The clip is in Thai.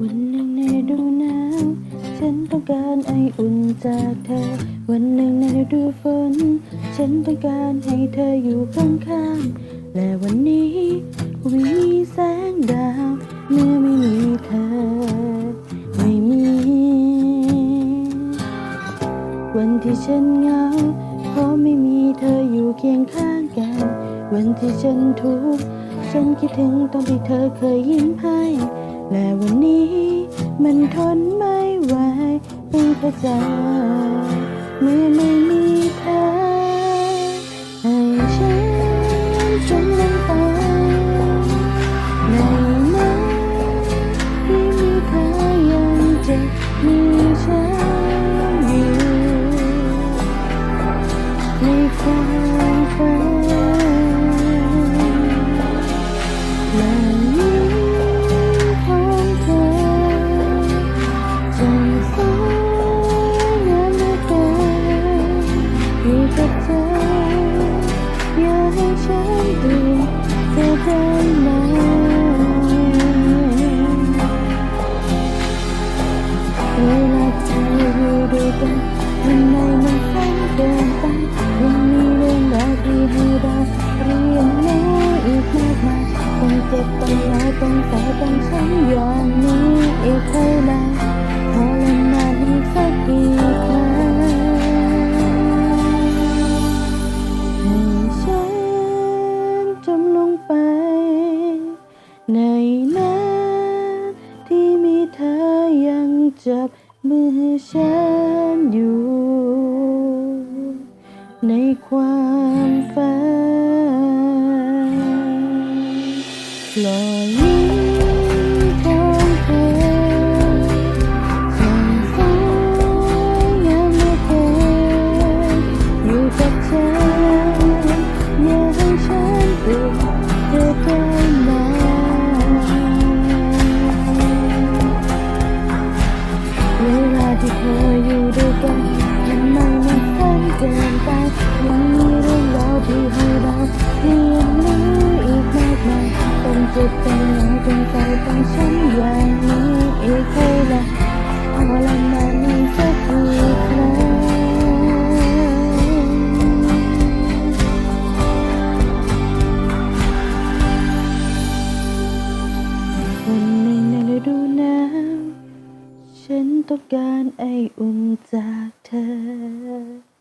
วันหนึ่งในดูหนาวฉันต้องการไออุ่นจากเธอ วันหนึ่งในฤดูฝน ฉันต้องการให้เธออยู่ข้างๆ และวันนี้คงไม่มีแสงดาวเมื่อไม่มีเธอ ไม่มี วันที่ฉันเหงาเพราะไม่มีเธออยู่เคียงข้างกัน วันที่ฉันทุกข์ฉันคิดถึงตอนที่เธอเคยยิ้มให้ และวันนี้มันทนไม่ไหวเป็นพระเจ้าเมื่อไม่มีเธ จ็บต้องร้ายต้องเศร้าต้องช้ำอย่างนี้อีกเท่าไรทรมานอีกสักกี่ครั้งให้ฉันจมลงไป ในน้ำที่มีเธอยังจับมือฉันอยู่ ในความ รอยยิ้มของเธอสงสายงามเหลือเกินอยู่กับฉันอย่าให้ฉันเปลี่ยนเธอได้ไหมเวลาที่เธออยู่ด้วยกันทำไมมันสั้นเกินไปยังมีเรื่องราวที่ให้เราเรียน ต้องเจ็บต้องเหงางเศร้าต้องช้ำอย่างนี้อีกเท่าไรทรมานอีกสักกี่ครั้งวันหนึ่งในฤดูหนาวฉันต้องการไออุ่นจากเธอ